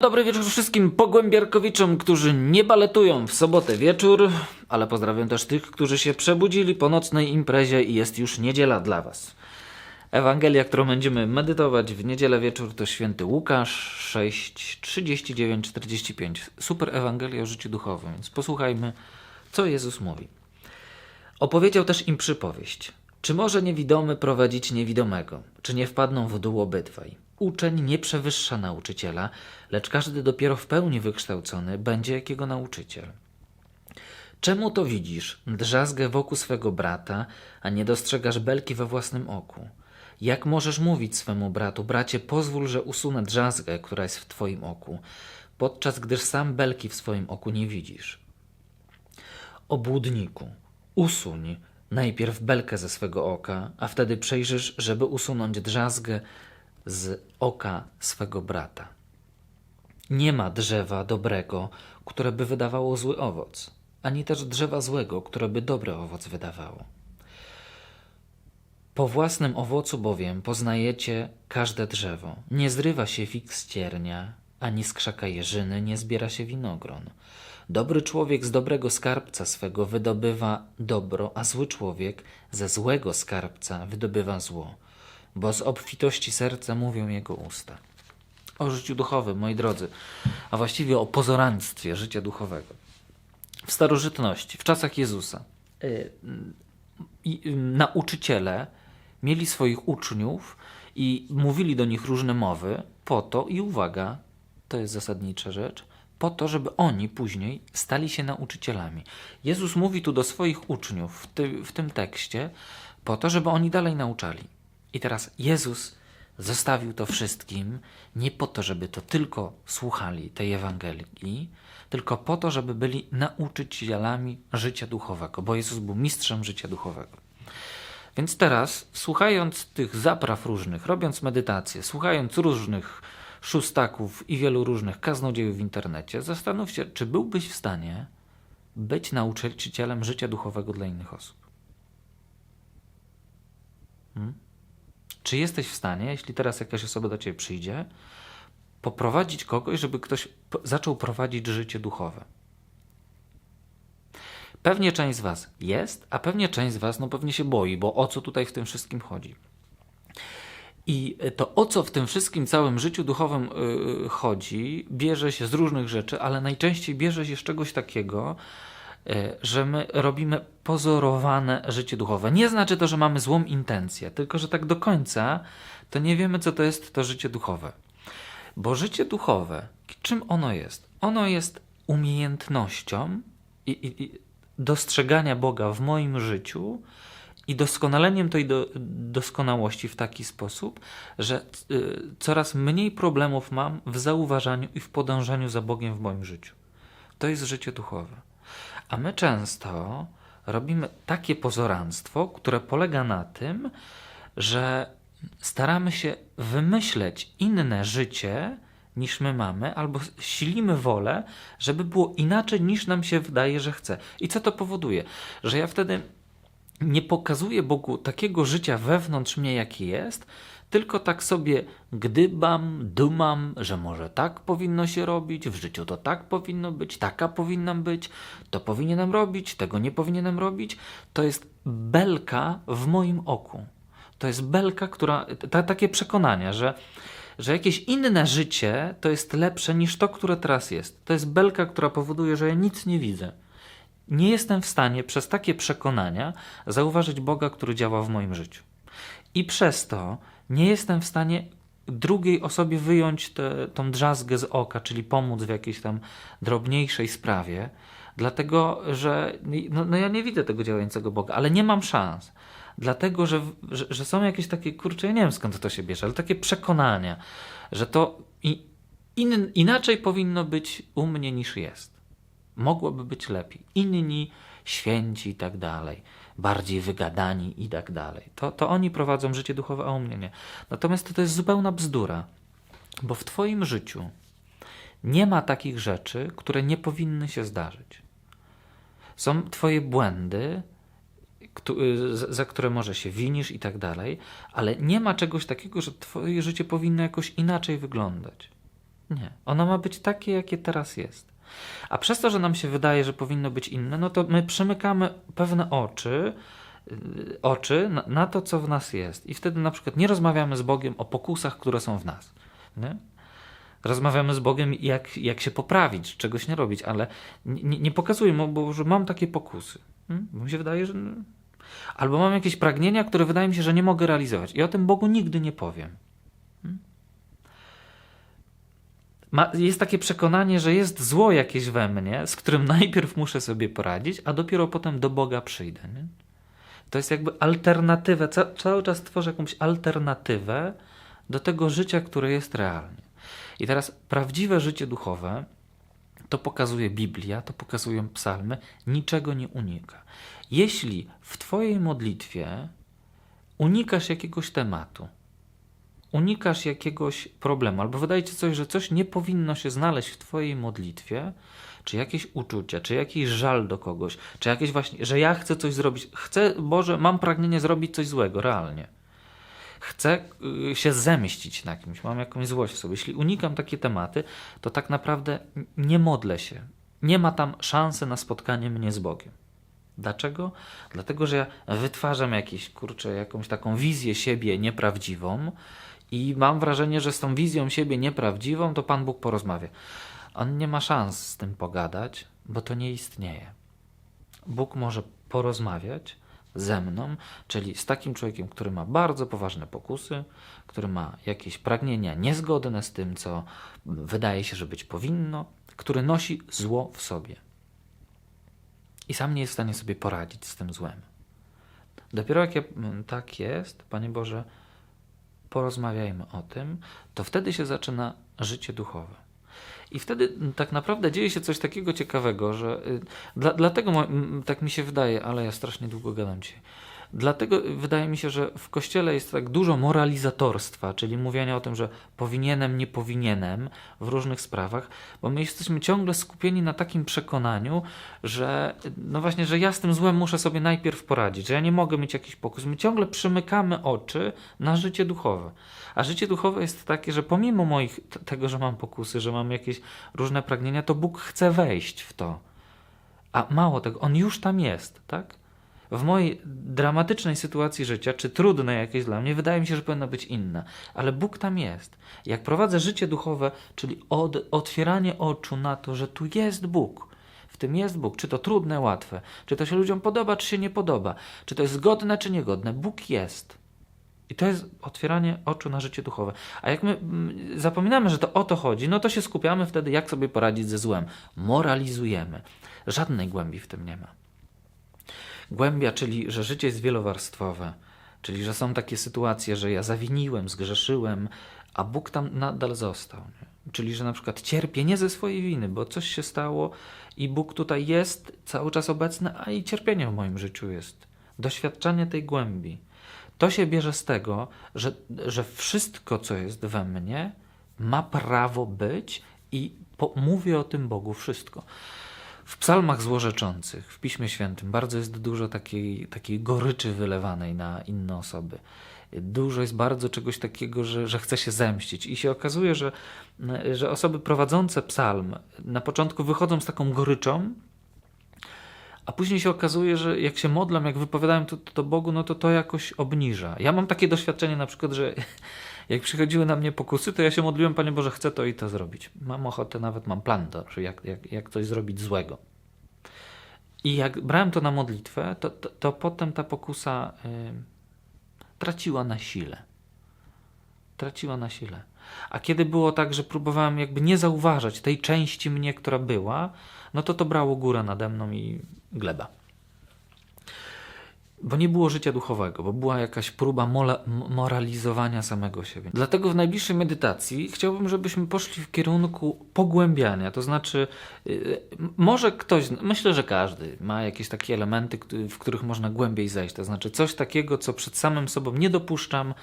Dobry wieczór wszystkim pogłębiarkowiczom, którzy nie baletują w sobotę wieczór, ale pozdrawiam też tych, którzy się przebudzili po nocnej imprezie i jest już niedziela dla Was. Ewangelia, którą będziemy medytować w niedzielę wieczór to święty Łukasz 6, 39, 45. Super Ewangelia o życiu duchowym, więc posłuchajmy, co Jezus mówi. Opowiedział też im przypowieść. Czy może niewidomy prowadzić niewidomego? Czy nie wpadną w dół obydwaj? Uczeń nie przewyższa nauczyciela, lecz każdy dopiero w pełni wykształcony będzie jak jego nauczyciel. Czemu to widzisz drzazgę wokół swego brata, a nie dostrzegasz belki we własnym oku? Jak możesz mówić swemu bratu, bracie, pozwól, że usunę drzazgę, która jest w twoim oku, podczas gdyż sam belki w swoim oku nie widzisz? Obłudniku, usuń najpierw belkę ze swego oka, a wtedy przejrzysz, żeby usunąć drzazgę z oka swego brata. Nie ma drzewa dobrego, które by wydawało zły owoc, ani też drzewa złego, które by dobry owoc wydawało. Po własnym owocu bowiem poznajecie każde drzewo. Nie zrywa się fig z ciernia, ani z krzaka jeżyny nie zbiera się winogron. Dobry człowiek z dobrego skarbca swego wydobywa dobro, a zły człowiek ze złego skarbca wydobywa zło, bo z obfitości serca mówią jego usta. O życiu duchowym, moi drodzy, a właściwie o pozoraństwie życia duchowego. W starożytności, w czasach Jezusa, y, y, nauczyciele mieli swoich uczniów i mówili do nich różne mowy po to, i uwaga, to jest zasadnicza rzecz, po to, żeby oni później stali się nauczycielami. Jezus mówi tu do swoich uczniów w, w tym tekście, po to, żeby oni dalej nauczali. I teraz Jezus zostawił to wszystkim nie po to, żeby to tylko słuchali tej Ewangelii, tylko po to, żeby byli nauczycielami życia duchowego, bo Jezus był mistrzem życia duchowego. Więc teraz, słuchając tych zapraw różnych, robiąc medytację, słuchając różnych szóstaków i wielu różnych kaznodziejów w internecie, zastanów się, czy byłbyś w stanie być nauczycielem życia duchowego dla innych osób. Hmm? Czy jesteś w stanie, jeśli teraz jakaś osoba do ciebie przyjdzie, poprowadzić kogoś, żeby ktoś zaczął prowadzić życie duchowe? Pewnie część z Was jest, a pewnie część z Was no pewnie się boi, bo o co tutaj w tym wszystkim chodzi? I to o co w tym wszystkim całym życiu duchowym yy, chodzi, bierze się z różnych rzeczy, ale najczęściej bierze się z czegoś takiego, że my robimy pozorowane życie duchowe. Nie znaczy to, że mamy złą intencję, tylko że tak do końca to nie wiemy, co to jest to życie duchowe. Bo życie duchowe, czym ono jest? Ono jest umiejętnością i, i, i dostrzegania Boga w moim życiu i doskonaleniem tej do, doskonałości w taki sposób, że y, coraz mniej problemów mam w zauważaniu i w podążaniu za Bogiem w moim życiu. To jest życie duchowe. A my często robimy takie pozoranstwo, które polega na tym, że staramy się wymyśleć inne życie niż my mamy, albo silimy wolę, żeby było inaczej niż nam się wydaje, że chce. I co to powoduje? Że ja wtedy nie pokazuję Bogu takiego życia wewnątrz mnie, jakie jest, tylko tak sobie gdybam, dumam, że może tak powinno się robić, w życiu to tak powinno być, taka powinnam być, to powinienem robić, tego nie powinienem robić. To jest belka w moim oku. To jest belka, która, ta, takie przekonania, że, że jakieś inne życie to jest lepsze niż to, które teraz jest. To jest belka, która powoduje, że ja nic nie widzę. Nie jestem w stanie przez takie przekonania zauważyć Boga, który działa w moim życiu. I przez to nie jestem w stanie drugiej osobie wyjąć tę tą drzazgę z oka, czyli pomóc w jakiejś tam drobniejszej sprawie, dlatego że no, no ja nie widzę tego działającego Boga, ale nie mam szans. Dlatego, że, że, że są jakieś takie, kurczę, ja nie wiem skąd to się bierze, ale takie przekonania, że to in, inaczej powinno być u mnie niż jest mogłoby być lepiej. Inni święci i tak dalej, bardziej wygadani i tak dalej. To, to oni prowadzą życie duchowe, a u mnie nie. Natomiast to, to jest zupełna bzdura, bo w Twoim życiu nie ma takich rzeczy, które nie powinny się zdarzyć. Są Twoje błędy, za które może się winisz i tak dalej, ale nie ma czegoś takiego, że Twoje życie powinno jakoś inaczej wyglądać. Nie. Ono ma być takie, jakie teraz jest. A przez to, że nam się wydaje, że powinno być inne, no to my przymykamy pewne oczy, yy, oczy na, na to, co w nas jest. I wtedy na przykład nie rozmawiamy z Bogiem o pokusach, które są w nas. Nie? Rozmawiamy z Bogiem, jak, jak się poprawić, czegoś nie robić, ale nie, nie pokazuję mu, bo że mam takie pokusy. Hmm? Bo mi się wydaje, że. Albo mam jakieś pragnienia, które wydaje mi się, że nie mogę realizować. I o tym Bogu nigdy nie powiem. Hmm? Ma, jest takie przekonanie, że jest zło jakieś we mnie, z którym najpierw muszę sobie poradzić, a dopiero potem do Boga przyjdę. Nie? To jest jakby alternatywę, ca, cały czas tworzę jakąś alternatywę do tego życia, które jest realnie. I teraz prawdziwe życie duchowe to pokazuje Biblia, to pokazują psalmy, niczego nie unika. Jeśli w Twojej modlitwie unikasz jakiegoś tematu, unikasz jakiegoś problemu, albo wydaje ci coś, że coś nie powinno się znaleźć w Twojej modlitwie, czy jakieś uczucia, czy jakiś żal do kogoś, czy jakieś właśnie, że ja chcę coś zrobić, chcę, Boże, mam pragnienie zrobić coś złego, realnie. Chcę y, się zemścić na kimś, mam jakąś złość w sobie. Jeśli unikam takie tematy, to tak naprawdę nie modlę się. Nie ma tam szansy na spotkanie mnie z Bogiem. Dlaczego? Dlatego, że ja wytwarzam jakieś, kurczę, jakąś taką wizję siebie nieprawdziwą i mam wrażenie, że z tą wizją siebie nieprawdziwą to Pan Bóg porozmawia. On nie ma szans z tym pogadać, bo to nie istnieje. Bóg może porozmawiać ze mną, czyli z takim człowiekiem, który ma bardzo poważne pokusy, który ma jakieś pragnienia niezgodne z tym, co wydaje się, że być powinno, który nosi zło w sobie i sam nie jest w stanie sobie poradzić z tym złem. Dopiero jak ja, tak jest, Panie Boże, porozmawiajmy o tym, to wtedy się zaczyna życie duchowe. I wtedy tak naprawdę dzieje się coś takiego ciekawego, że y, dla, dlatego tak mi się wydaje, ale ja strasznie długo gadam dzisiaj. Dlatego wydaje mi się, że w kościele jest tak dużo moralizatorstwa, czyli mówienia o tym, że powinienem, nie powinienem w różnych sprawach, bo my jesteśmy ciągle skupieni na takim przekonaniu, że no właśnie, że ja z tym złem muszę sobie najpierw poradzić, że ja nie mogę mieć jakiś pokus. My ciągle przymykamy oczy na życie duchowe. A życie duchowe jest takie, że pomimo moich tego, że mam pokusy, że mam jakieś różne pragnienia, to Bóg chce wejść w to. A mało tego, on już tam jest, tak? W mojej dramatycznej sytuacji życia, czy trudnej jakieś dla mnie, wydaje mi się, że powinna być inna. Ale Bóg tam jest. Jak prowadzę życie duchowe, czyli od, otwieranie oczu na to, że tu jest Bóg. W tym jest Bóg. Czy to trudne, łatwe, czy to się ludziom podoba, czy się nie podoba, czy to jest godne, czy niegodne. Bóg jest. I to jest otwieranie oczu na życie duchowe. A jak my mm, zapominamy, że to o to chodzi, no to się skupiamy wtedy, jak sobie poradzić ze złem. Moralizujemy. Żadnej głębi w tym nie ma. Głębia, czyli że życie jest wielowarstwowe, czyli że są takie sytuacje, że ja zawiniłem, zgrzeszyłem, a Bóg tam nadal został. Nie? Czyli, że na przykład cierpię nie ze swojej winy, bo coś się stało i Bóg tutaj jest cały czas obecny, a i cierpienie w moim życiu jest. Doświadczanie tej głębi. To się bierze z tego, że, że wszystko, co jest we mnie, ma prawo być i po, mówię o tym Bogu wszystko. W psalmach złorzeczących, w Piśmie Świętym, bardzo jest dużo takiej, takiej goryczy wylewanej na inne osoby. Dużo jest bardzo czegoś takiego, że, że chce się zemścić. I się okazuje, że, że osoby prowadzące psalm na początku wychodzą z taką goryczą, a później się okazuje, że jak się modlę, jak wypowiadałem to, to, to Bogu, no to to jakoś obniża. Ja mam takie doświadczenie na przykład, że jak przychodziły na mnie pokusy, to ja się modliłem, Panie Boże, chcę to i to zrobić. Mam ochotę, nawet mam plan do, jak, jak, jak coś zrobić złego. I jak brałem to na modlitwę, to, to, to potem ta pokusa y, traciła na sile. Traciła na sile. A kiedy było tak, że próbowałem jakby nie zauważać tej części mnie, która była, no to to brało górę nade mną i gleba bo nie było życia duchowego, bo była jakaś próba moralizowania samego siebie. Dlatego w najbliższej medytacji chciałbym, żebyśmy poszli w kierunku pogłębiania. To znaczy, yy, może ktoś, myślę, że każdy ma jakieś takie elementy, w których można głębiej zejść. To znaczy, coś takiego, co przed samym sobą nie dopuszczam,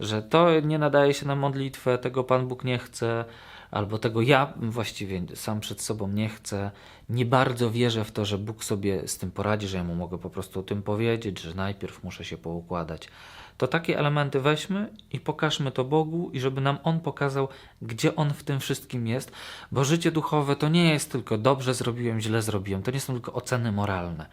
że to nie nadaje się na modlitwę, tego Pan Bóg nie chce albo tego ja właściwie sam przed sobą nie chcę, nie bardzo wierzę w to, że Bóg sobie z tym poradzi, że ja mu mogę po prostu o tym powiedzieć, że najpierw muszę się poukładać. to takie elementy weźmy i pokażmy to Bogu, i żeby nam On pokazał, gdzie On w tym wszystkim jest, bo życie duchowe to nie jest tylko dobrze zrobiłem, źle zrobiłem, to nie są tylko oceny moralne.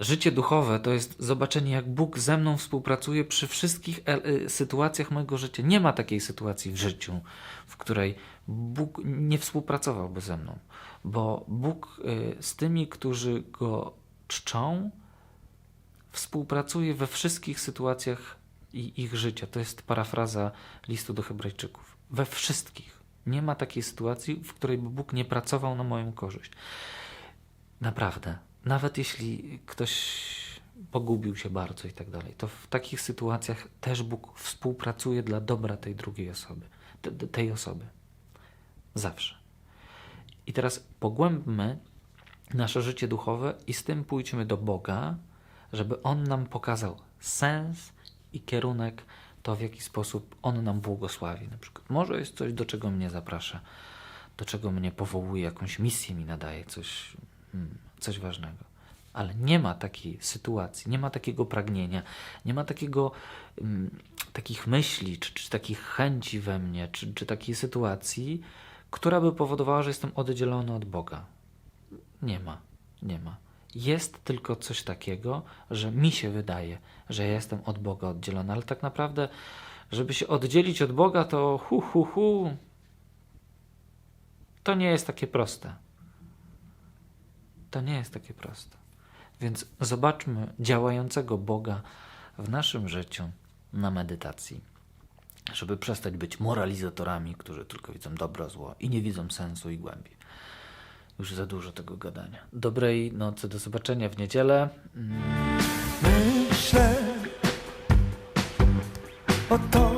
Życie duchowe to jest zobaczenie, jak Bóg ze mną współpracuje przy wszystkich e- y, sytuacjach mojego życia. Nie ma takiej sytuacji w życiu, w której Bóg nie współpracowałby ze mną, bo Bóg y, z tymi, którzy go czczą, współpracuje we wszystkich sytuacjach ich życia. To jest parafraza listu do Hebrajczyków. We wszystkich. Nie ma takiej sytuacji, w której Bóg nie pracował na moją korzyść. Naprawdę. Nawet jeśli ktoś pogubił się bardzo i tak dalej, to w takich sytuacjach też Bóg współpracuje dla dobra tej drugiej osoby, te- te- tej osoby. Zawsze. I teraz pogłębmy nasze życie duchowe i z tym pójdźmy do Boga, żeby On nam pokazał sens i kierunek, to w jaki sposób On nam błogosławi. Na przykład, może jest coś, do czego mnie zaprasza, do czego mnie powołuje, jakąś misję mi nadaje, coś, mm, coś ważnego. Ale nie ma takiej sytuacji, nie ma takiego pragnienia, nie ma takiego, mm, takich myśli, czy, czy takich chęci we mnie, czy, czy takiej sytuacji, która by powodowała, że jestem oddzielony od Boga. Nie ma, nie ma. Jest tylko coś takiego, że mi się wydaje, że jestem od Boga oddzielony, ale tak naprawdę, żeby się oddzielić od Boga, to hu, hu, hu, to nie jest takie proste. To nie jest takie proste. Więc zobaczmy działającego Boga w naszym życiu na medytacji, żeby przestać być moralizatorami, którzy tylko widzą dobro, zło i nie widzą sensu i głębi. Już za dużo tego gadania. Dobrej nocy, do zobaczenia w niedzielę. Myślę o to,